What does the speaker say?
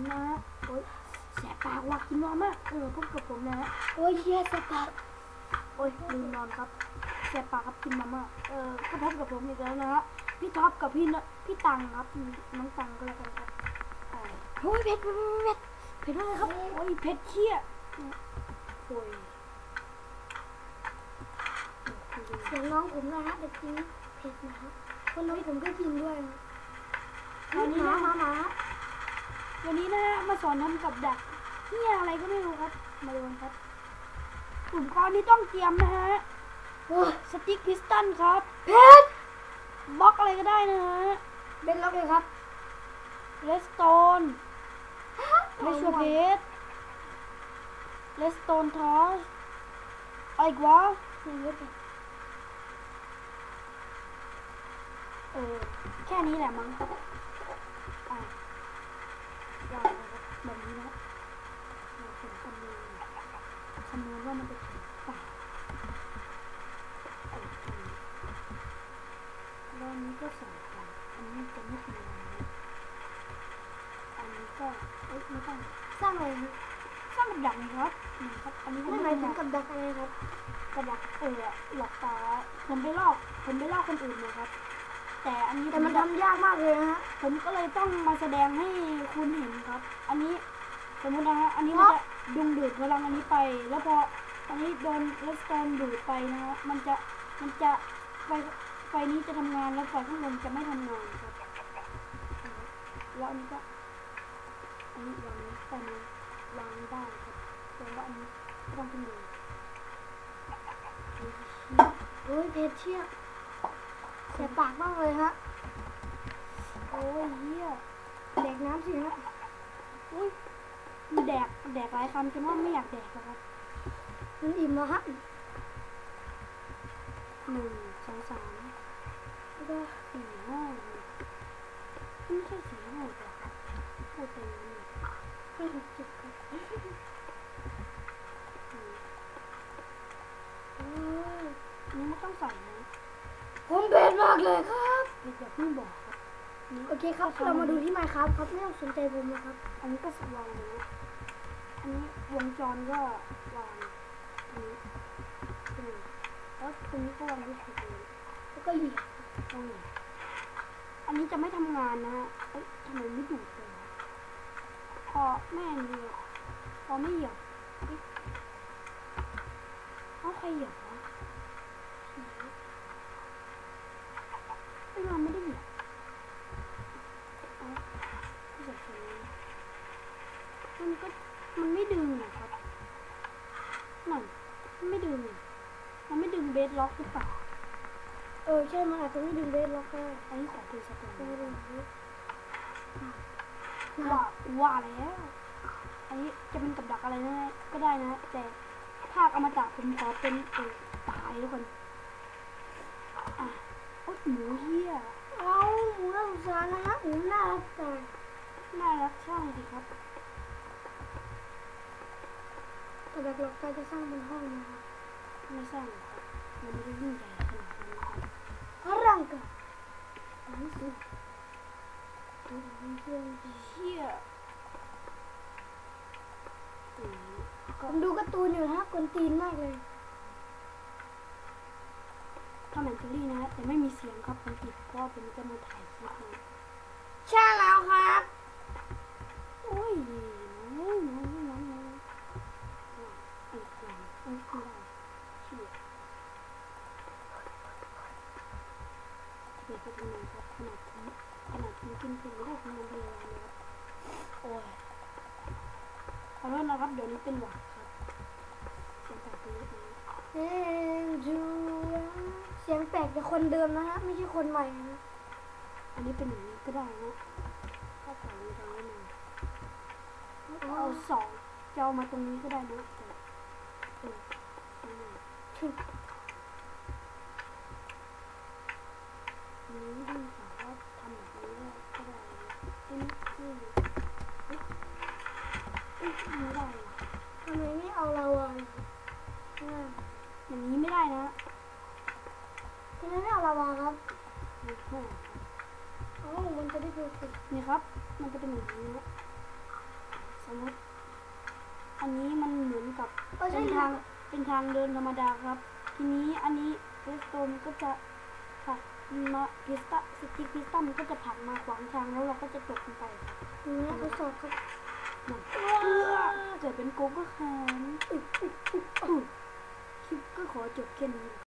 นะโอ้ยแสบปากว่ะกินนมาม่าเออพบกับผมนะโอ้ยเฮียสปาร์โอ้ยลืมนอนครับแสบปากครับกินมาม่าเออก็พบกับผมอีกแล้วนะฮะพี่ท็อปกับพี่นะพี่ตังครับน้องตังก็แล้วกันครับเออโอ้ยเผ็ดเผ็ดเผ็ดเผ็ดมากเลยครับโอ้ยเพชรเชี่ยโอ้ยเสียงน้องผมนะฮะเด็กจริงเผ็ดนะครับคนน้องผมก็กินด้วยนะตอนนี้หมานะหมาหมา วันนี้นะฮะมาสอนทำกับดักเนี่ยอะไรก็ไม่รู้ครับ มาดูกันครับอุปกรณ์ที่ต้องเตรียมนะฮะโอ้ยสติ๊กพิสตันครับเผ็ดบล็อกอะไรก็ได้นะฮะเป็นล็อกเลยครับเลสโตนไม่ชัวเพชเลสโตนทอสอะไรอีกวะนี่เผ็ดเผ็ดเออแค่นี้แหละมั้ง ครับอะวางไว้ครับแบบนี้นะครับเราผมคำนวณคำนวณว่ามันจะถึงป่ะเอออันนี้แล้วอันนี้ก็สองกันอันนี้จะไม่ถึงนะอันนี้ก็เอ้ยไม่ต้องสร้างอะไรนะสร้างกับดักนี่ครับนี่ครับ อันนี้ก็นั่นไม่หมายเป็นถึดังกกับดักอะไรครับกับดักเออหลอกตาผมไปลอกผมไปลอกคนอื่นนะครับ แต่อันนี้แต่มันผจะทำยากมากเลยนะฮะผมก็เลยต้องมาแสดงให้คุณเห็นครับ อันนี้สมมตินะฮะอันนี้มันจะดึงดูดพลังอันนี้ไป แล้วพออันนี้โดนเลสโตนดูดไปนะฮะมันจะมันจะไฟไฟนี้จะทำงานแล้วไฟข้างบนจะไม่ทำงานครับแล้วอันนี้ก็อันนี้วางนี้แต่นี้วางไม่ได้ครับแต่ว่าอันนี้ก็ต้องเป็นเลยโอ้ยเผ็ดเชี่ยเสียปากมากเลยฮะ โอ้ยเฮียแดกน้ำสิฮะอุ้ยมีแดกแดกหลายคำจนว่าไม่อยากแดกแล้วครับมันอิ่มแล้วฮะหนึ่งสองสามแล้วก็สี่ห้าไม่ใช่สี่ห้าหรอกพูดไปนี่ห้าหกจ็ดครับโอ้ยอันนี้ไม่ต้องใส่นะ ผมเผ็ดมากเลยครับเดี๋ยวอย่าเพิ่งบอกครับโอเคครับ เรามาดูที่ไมค์ครับครับไม่ต้องสนใจผมนะครับ อันนี้ก็สวางนะอันนี้วงจรก็วางอันนี้แล้วตรงนี้ก็วางที่ถูกเลยแล้วก็เหยียบตรงนี้อันนี้จะไม่ทำงานนะฮะเอ้ยทำไมไม่ดูดเลยพอแม่เลยพอไม่เหยียบเอ๊ะเอาใครเหยียบวะไม่มาไม่ได้เหยียบเอาไม่ใช่คนนี้มันก็ มันไม่ดึงนะครับนั่นมันไม่ดึง มันไม่ดึงเบสล็อกหรือเปล่า เออใช่ มันอาจจะไม่ดึงเบสล็อกก็ได้อันนี้ขอคุยสักหน่อยไม่งว่าว่าแล้วอันนี้จะเป็นกับดักอะไรนะก็ได้นะ แต่ภาคอมตะผมขอเป็นเออตายทุกคนอะโอ๊ยหมูเฮียเอาหมูน่าสงสารนะฮะหมูน่ารักจังน่ารักช่างสิครับ แต่แบบเราจะสร้างบนห้องนะครับไม่สร้างครับมันไม่ได้ยิ่งใหญ่ขนาดนั้นครับพลังกันนนี้สิอันนี้เรื่องดีเฮียผมดูการ์ตูนอยู่นะฮะกวนตีนมากเลยทำแอนเจอรี่นะ แต่ไม่มีเสียงครับผมปิดเพราะว่าผมจะมาถ่ายคลิปนะใช่แล้วครับโอ้ยน้อยน้อยน้อยน้อยไอ้กลางโอ้ยไม่ได้เชี่ยเดี๋ยวไปทำไมครับขนาดผมขนาดผม กินถึงไม่ได้ผมยังพยายามเลยครับโอ้ยขอโทษนะครับเดี๋ยวนี้เป็นหวัดครับเสียงแปลกไปเยอะนะเอ็นจูเสียงแปลกจากคนเดิมนะฮะไม่ใช่คนใหม่นะอันนี้เป็นอย่างนี้ก็ได้นะถ้าสองจะไม่มาเอาเอาสองจะเอามาตรงนี้ก็ได้นะแต่เออไม่มาถึงอันนี้ไม่ได้สามารถทำแบบนี้ได้ก็ได้นะเอ้ยนี่เอ้ยเอ้ยไม่ได้ว่ะ ทำไมไม่เอาเราอะอ่า อย่างนี้ไม่ได้นะ ทำ ไมไม่เอาเราอะครับนี่ไม่เอาครับเอ้ามันจะได้เพอร์เฟกต์นี่ครับ มันจะเป็นอย่างนี้นะสมมติ อันนี้มันเหมือนกับเออใช่เป็นทางเป็นทางเดินธรรมดาครับ ทีนี้อันนี้เรสโตนก็จะผลักมาพิสตาสติกพิสตัมก็จะผลักมาขวางทางแล้วเราก็จะตกลงไปอย่างนี้ทดสอบครับนั่นเกิดเป็นโกโก้แคนคลิปก็ขอจบแค่นี้